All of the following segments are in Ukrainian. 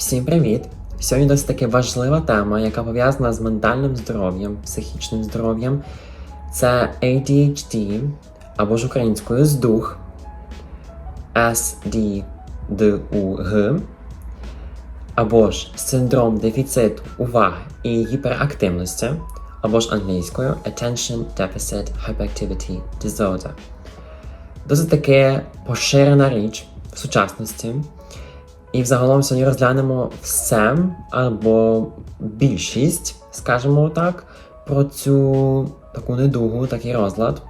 Всім привіт! Сьогодні досить таки важлива тема, яка пов'язана з ментальним здоров'ям, психічним здоров'ям. Це ADHD, або ж українською здух, SDDUG, або ж синдром дефіциту уваги і гіперактивності, або ж англійською Attention Deficit Hyperactivity Disorder. Досить таки поширена річ в сучасності. І взагалом сьогодні розглянемо все або більшість, скажімо так, про цю таку недугу, такий розлад.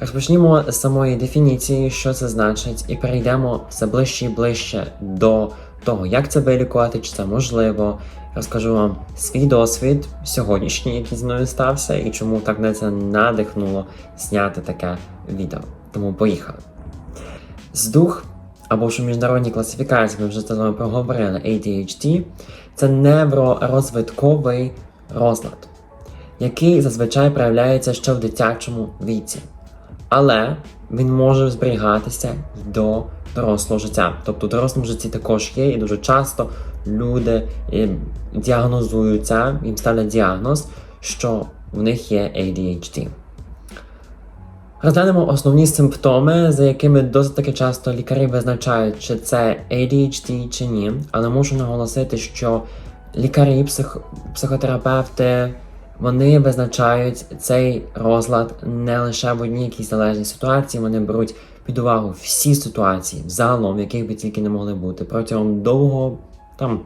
Розпочнімо з самої дефініції, що це значить, і перейдемо все ближче і ближче до того, як це вилікувати, чи це можливо. Розкажу вам свій досвід сьогоднішній, який зі мною стався, і чому так мене це надихнуло зняти таке відео. Тому поїхали. Здух або ж у міжнародній класифікації, ми вже з вами проговорили ADHD, це невророзвитковий розлад, який зазвичай проявляється ще в дитячому віці. Але він може зберігатися до дорослого життя. Тобто в дорослому житті також є, і дуже часто люди діагнозуються, їм ставлять діагноз, що в них є ADHD. Розглянемо основні симптоми, за якими досить таки часто лікарі визначають, чи це ADHD чи ні. Але можу наголосити, що лікарі, псих... психотерапевти вони визначають цей розлад не лише в одній якійсь залежній ситуації, вони беруть під увагу всі ситуації, взагалом, в яких би тільки не могли бути протягом довгого там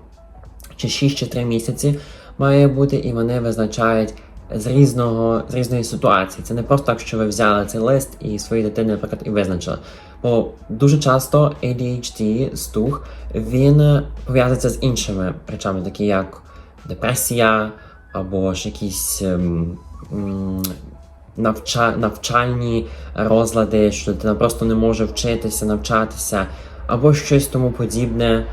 чи 6 чи 3 місяці має бути, і вони визначають з різного з різної ситуації. Це не просто так, що ви взяли цей лист і своїй дитини, наприклад, і визначили. Бо дуже часто ADHD, стух, він пов'язується з іншими речами, такі як депресія або ж якісь ем, м, навча, навчальні розлади, що дитина просто не може вчитися, навчатися, або щось тому подібне,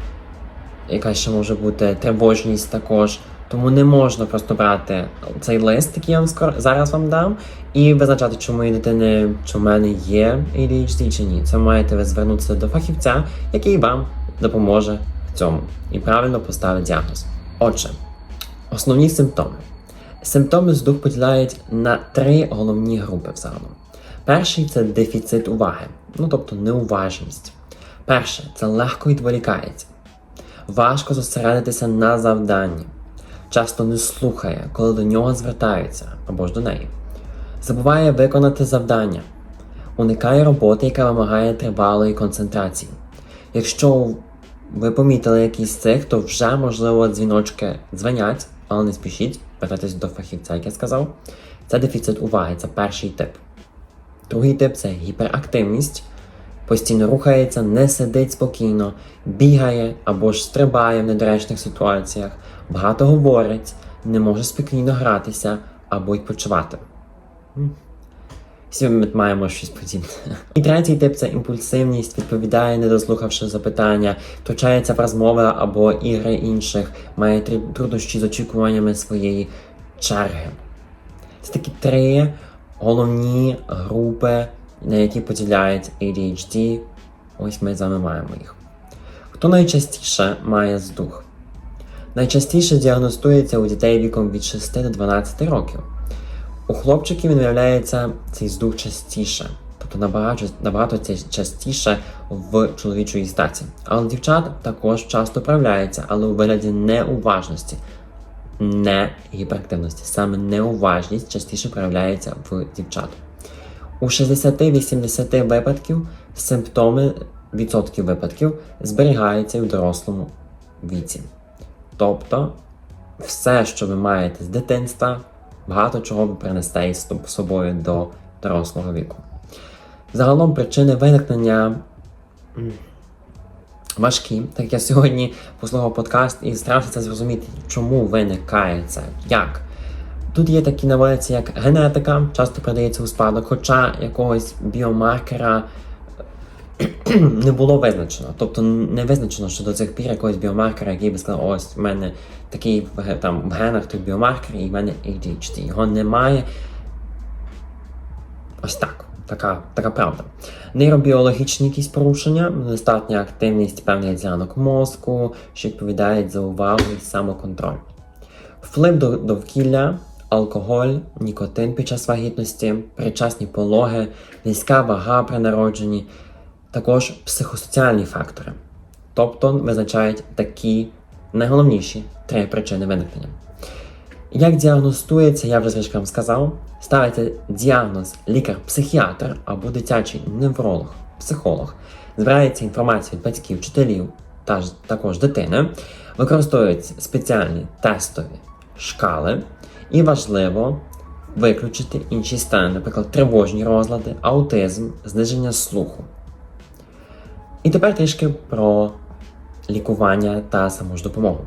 яка ще може бути тривожність також. Тому не можна просто брати цей лист, який я вам скоро зараз вам дам, і визначати, чи моєї дитини, чи в мене є ADHD чи ні. Це маєте ви звернутися до фахівця, який вам допоможе в цьому і правильно поставить діагноз. Отже, основні симптоми. Симптоми здух поділяють на три головні групи взагалом. Перший це дефіцит уваги, ну тобто неуважність. Перше це легко відволікається, важко зосередитися на завданні часто не слухає, коли до нього звертаються або ж до неї. Забуває виконати завдання, уникає роботи, яка вимагає тривалої концентрації. Якщо ви помітили якийсь цих, то вже можливо дзвіночки дзвонять, але не спішіть, звертайтесь до фахівця, як я сказав. Це дефіцит уваги, це перший тип. Другий тип це гіперактивність. Постійно рухається, не сидить спокійно, бігає або ж стрибає в недоречних ситуаціях, багато говорить, не може спокійно гратися або відпочивати. Всі ми маємо щось подібне. І третій тип це імпульсивність, відповідає, не дослухавши запитання, втручається в розмови або ігри інших, має труднощі з очікуваннями своєї черги. Це такі три головні групи, на які поділяють ADHD. Ось ми з вами маємо їх. Хто найчастіше має здух? Найчастіше діагностується у дітей віком від 6 до 12 років. У хлопчиків він виявляється цей здух частіше, тобто набагато, набагато частіше в чоловічої статі. Але у дівчат також часто проявляється, але у вигляді неуважності, не гіперактивності. Саме неуважність частіше проявляється в дівчат. У 60-80 випадків симптоми відсотків випадків зберігаються в дорослому віці. Тобто, все, що ви маєте з дитинства, багато чого ви принесете із собою до дорослого віку. Загалом причини виникнення важкі. Так я сьогодні послухав подкаст і старався це зрозуміти, чому виникає це, як. Тут є такі наводяться, як генетика, часто передається у спадок, хоча якогось біомаркера не було визначено. Тобто не визначено, що до цих пір якогось біомаркера, який би сказав, ось в мене такий там в генах той біомаркер, і в мене ADHD. Його немає. Ось так. така, така правда. Нейробіологічні якісь порушення, недостатня активність певних ділянок мозку, що відповідають за увагу і самоконтроль. Вплив до довкілля, алкоголь, нікотин під час вагітності, передчасні пологи, низька вага при народженні, також психосоціальні фактори. Тобто визначають такі найголовніші три причини виникнення. Як діагностується, я вже звичайно вам сказав, ставиться діагноз лікар-психіатр або дитячий невролог, психолог, збирається інформація від батьків, вчителів та також дитини, використовуються спеціальні тестові шкали, і важливо виключити інші стани, наприклад, тривожні розлади, аутизм, зниження слуху. І тепер трішки про лікування та саму ж допомогу.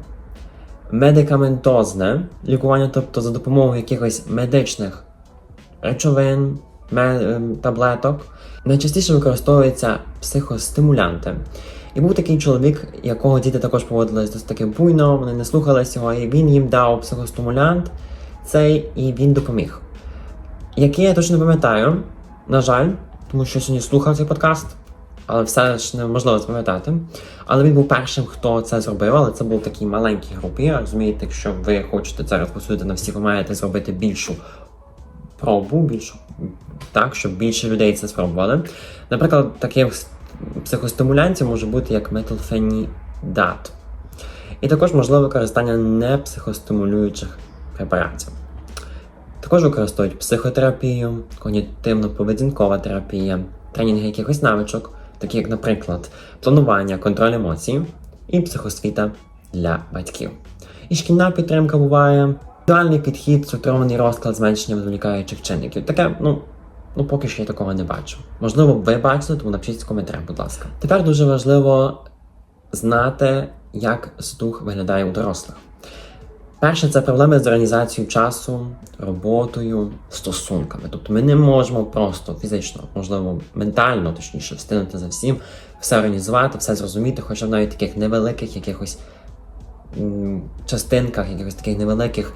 Медикаментозне лікування, тобто за допомогою якихось медичних речовин, ем, таблеток, найчастіше використовуються психостимулянти. І був такий чоловік, якого діти також поводились досить таки буйно, вони не слухались його, і він їм дав психостимулянт цей, і він допоміг. Який я точно не пам'ятаю, на жаль, тому що сьогодні слухав цей подкаст, але все ж неможливо запам'ятати. Але він був першим, хто це зробив, але це був в такій маленькій групі. Розумієте, якщо ви хочете це розпосудити на всіх, ви маєте зробити більшу пробу, більшу, так, щоб більше людей це спробували. Наприклад, таких психостимулянтів може бути як метилфенідат. І також можливе використання непсихостимулюючих препаратів. Також використовують психотерапію, когнітивно-поведінкова терапія, тренінги якихось навичок, такі як, наприклад, планування, контроль емоцій і психосвіта для батьків. І шкільна підтримка буває, індивідуальний підхід, структурований розклад зменшення відволікаючих чинників. Таке, ну, ну поки що я такого не бачу. Можливо, ви бачите, тому напишіть в коментарях, будь ласка. Тепер дуже важливо знати, як здух виглядає у дорослих. Перше, це проблеми з організацією часу, роботою, стосунками. Тобто ми не можемо просто фізично, можливо, ментально, точніше, встигнути за всім, все організувати, все зрозуміти, хоча б навіть таких невеликих якихось частинках, якихось таких невеликих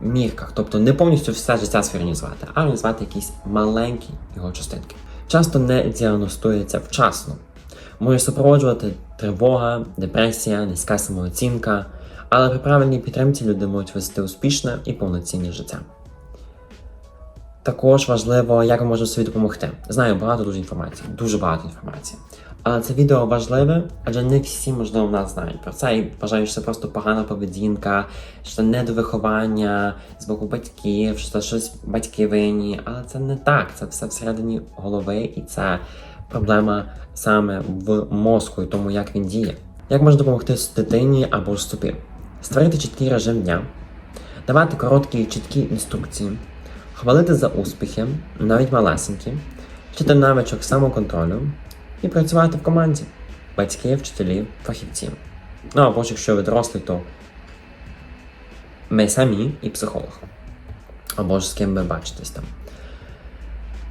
мірках. Тобто не повністю все життя своє а організувати якісь маленькі його частинки. Часто не діагностується вчасно. Може супроводжувати тривога, депресія, низька самооцінка, але при правильній підтримці люди можуть вести успішне і повноцінне життя. Також важливо, як ми можемо собі допомогти. Знаю багато дуже інформації, дуже багато інформації. Але це відео важливе, адже не всі, можливо, в нас знають про це і вважають, що це просто погана поведінка, що це недовиховання з боку батьків, що це щось батьки винні. Але це не так. Це все всередині голови, і це проблема саме в мозку і тому, як він діє. Як можна допомогти дитині або ж собі? Створити чіткий режим дня, давати короткі і чіткі інструкції, хвалити за успіхи, навіть малесенькі, вчити навичок самоконтролю і працювати в команді батьки, вчителі, фахівці. Ну або ж якщо ви дорослі, то ми самі і психолог. Або ж з ким ви бачитесь там.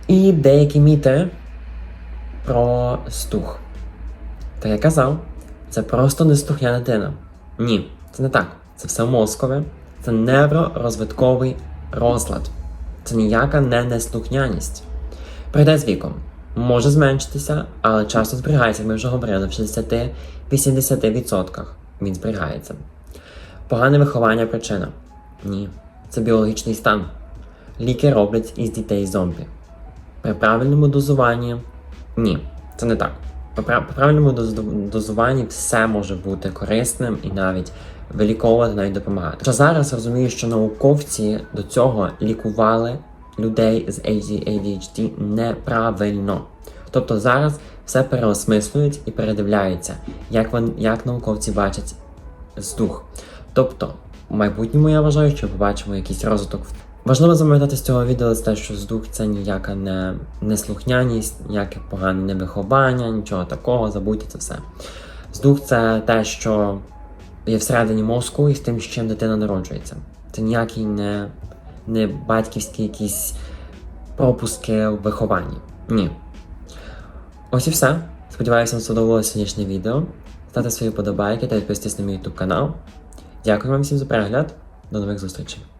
І деякі міти про стух. Так я казав, це просто неслухняна дитина. Ні, це не так. Це все мозкове, це невророзвитковий розлад. Це ніяка не неслухняність. Прийде з віком. Може зменшитися, але часто зберігається, як ми вже говорили, в 60-80% він зберігається. Погане виховання причина. Ні. Це біологічний стан. Ліки роблять із дітей зомбі. При правильному дозуванні ні, це не так. При правильному доз- дозуванні все може бути корисним і навіть виліковувати, навіть допомагати. Що зараз розумію, що науковці до цього лікували людей з ADHD неправильно. Тобто зараз все переосмислюють і передивляються, як, вон, як науковці бачать здух. Тобто, в майбутньому я вважаю, що побачимо якийсь розвиток. Важливо запам'ятати з цього відео те, що здух це ніяка не неслухняність, ніяке погане невиховання, нічого такого, забудьте це все. Здух це те, що є всередині мозку і з тим, з чим дитина народжується. Це ніякий не, не батьківські якісь пропуски в вихованні. Ні. Ось і все. Сподіваюся, вам сподобалося сьогоднішнє відео. Ставте свої подобайки та підписуйтесь на мій YouTube канал. Дякую вам всім за перегляд. До нових зустрічей.